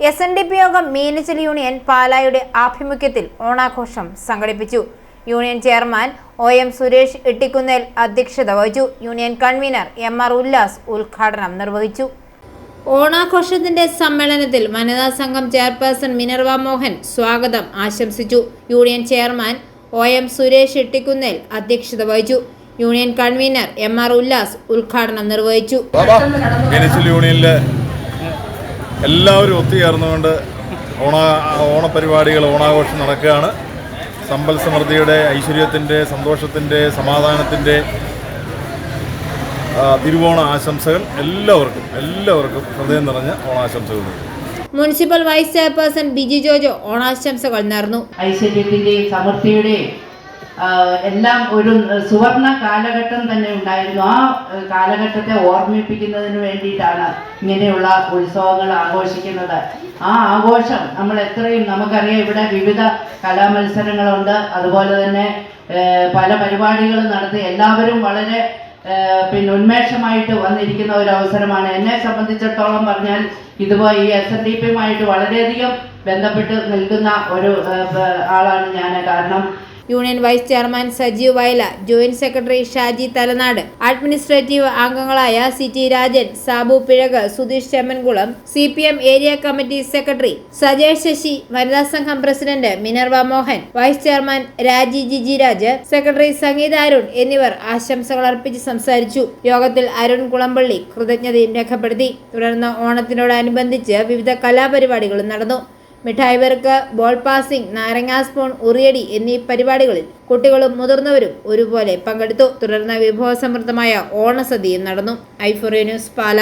S N D P യോഗം Meenachil union പാലായുടെ ആഭിമുഖ്യത്തിൽ ഓണാഘോഷം സംഘടിപ്പിച്ചു. Union chairman O M Suresh Ittikkunnel അധ്യക്ഷത വഹിച്ചു. Union convener M R Ullas ഉദ്ഘാടനം നിർവഹിച്ചു. ഓണാഘോഷത്തിന്റെ സമ്മേളനത്തിൽ വനിതാ സംഘം ചെയർപേഴ്സൺ മിനർവ മോഹൻ സ്വാഗതം ആശംസിച്ചു. Union chairman O M Suresh Ittikkunnel അധ്യക്ഷത വഹിച്ചു. Union convener M R Ullas ഉദ്ഘാടനം നിർവഹിച്ചു. മീനച്ചിൽ യൂണിയനിൽ എല്ലാവരും ഒത്തുചേർന്നുകൊണ്ട് ഓണ ഓണപരിപാടികൾ ഓണാഘോഷം നടക്കുകയാണ്. സമ്പൽ സമൃദ്ധിയുടെ ഐശ്വര്യത്തിന്റെ സന്തോഷത്തിന്റെ സമാധാനത്തിന്റെ തിരുവോണ ആശംസകൾ എല്ലാവർക്കും എല്ലാവർക്കും ഹൃദയം നിറഞ്ഞ ഓണാശംസകൾ. Municipal vice chairperson Biji Jojo ഓണാശംസകൾ നേർന്നു. ഐശ്വര്യത്തിന്റെയും സമൃദ്ധിയുടെയും എല്ലാം ഒരു സുവർണ കാലഘട്ടം തന്നെ ഉണ്ടായിരുന്നു. ആ കാലഘട്ടത്തെ ഓർമ്മിപ്പിക്കുന്നതിന് വേണ്ടിയിട്ടാണ് ഇങ്ങനെയുള്ള ഉത്സവങ്ങൾ ആഘോഷിക്കുന്നത്. ആ ആഘോഷം നമ്മൾ എത്രയും നമുക്കറിയാം ഇവിടെ വിവിധ കലാമത്സരങ്ങളുണ്ട്. അതുപോലെ തന്നെ പല പരിപാടികളും നടത്തി എല്ലാവരും വളരെ പിന്നെ ഉന്മേഷമായിട്ട് വന്നിരിക്കുന്ന ഒരു അവസരമാണ്. എന്നെ സംബന്ധിച്ചിടത്തോളം പറഞ്ഞാൽ ഇതുപോലെ ഈ എസ് എൻ ഡി പിയുമായിട്ട് വളരെയധികം ബന്ധപ്പെട്ട് നിൽക്കുന്ന ഒരു ആളാണ് ഞാൻ. കാരണം union vice chairman Sajeev Vayala joint secretary Shaji Thalanad administrative അംഗങ്ങളായ C T Rajan Sabu Pizhaku Sudheesh Chemmankulam C P M area committee secretary Sajesh Sasi വനിതാ സംഘം president Minerva Mohan vice chairman Raji Jiji Raj secretary Sangeetha Arun എന്നിവർ ആശംസകൾ അർപ്പിച്ച് സംസാരിച്ചു. യോഗത്തിൽ അരുൺ കുളമ്പള്ളി കൃതജ്ഞതയും രേഖപ്പെടുത്തി. തുടർന്ന് ഓണത്തിനോടനുബന്ധിച്ച് വിവിധ കലാപരിപാടികളും നടന്നു. മിഠായി വർക്ക് ബോൾ പാസിംഗ് നാരങ്ങാ സ്പൂൺ ഉറിയടി എന്നീ പരിപാടികളിൽ കുട്ടികളും മുതിർന്നവരും ഒരുപോലെ പങ്കെടുത്തു. തുടർന്ന് വിഭവസമൃദ്ധമായ ഓണസദ്യയും നടന്നു. ഐഫോറിയ ന്യൂസ് പാല.